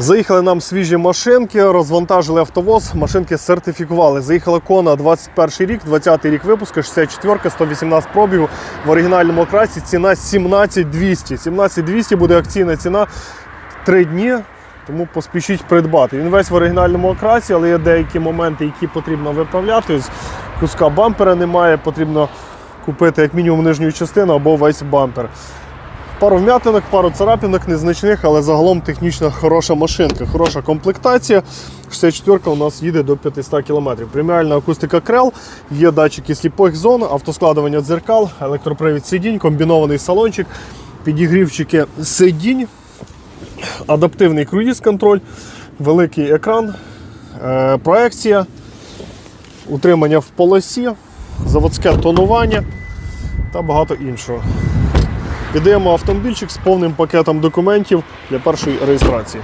Заїхали нам свіжі машинки, розвантажили автовоз, машинки сертифікували. Заїхала Кона 21 рік, 20 рік випуску, 64, 118 пробігу в оригінальному окрасі. Ціна 17200. 17200 буде акційна ціна 3 дні. Тому поспішіть придбати. Він весь в оригінальному окрасі, але є деякі моменти, які потрібно виправляти. Куска бампера немає, потрібно купити як мінімум нижню частину або весь бампер. Пару вм'ятинок, пару царапинок незначних, але загалом технічно хороша машинка, хороша комплектація. 64 у нас їде до 500 км. Преміальна акустика крел, є датчики сліпих зон, автоскладування дзеркал, електропривід сидінь, комбінований салончик, підігрівчики сидінь, адаптивний круїз-контроль, великий екран, е, проекція, утримання в полосі, заводське тонування та багато іншого. Віддаємо автомобільчик з повним пакетом документів для першої реєстрації.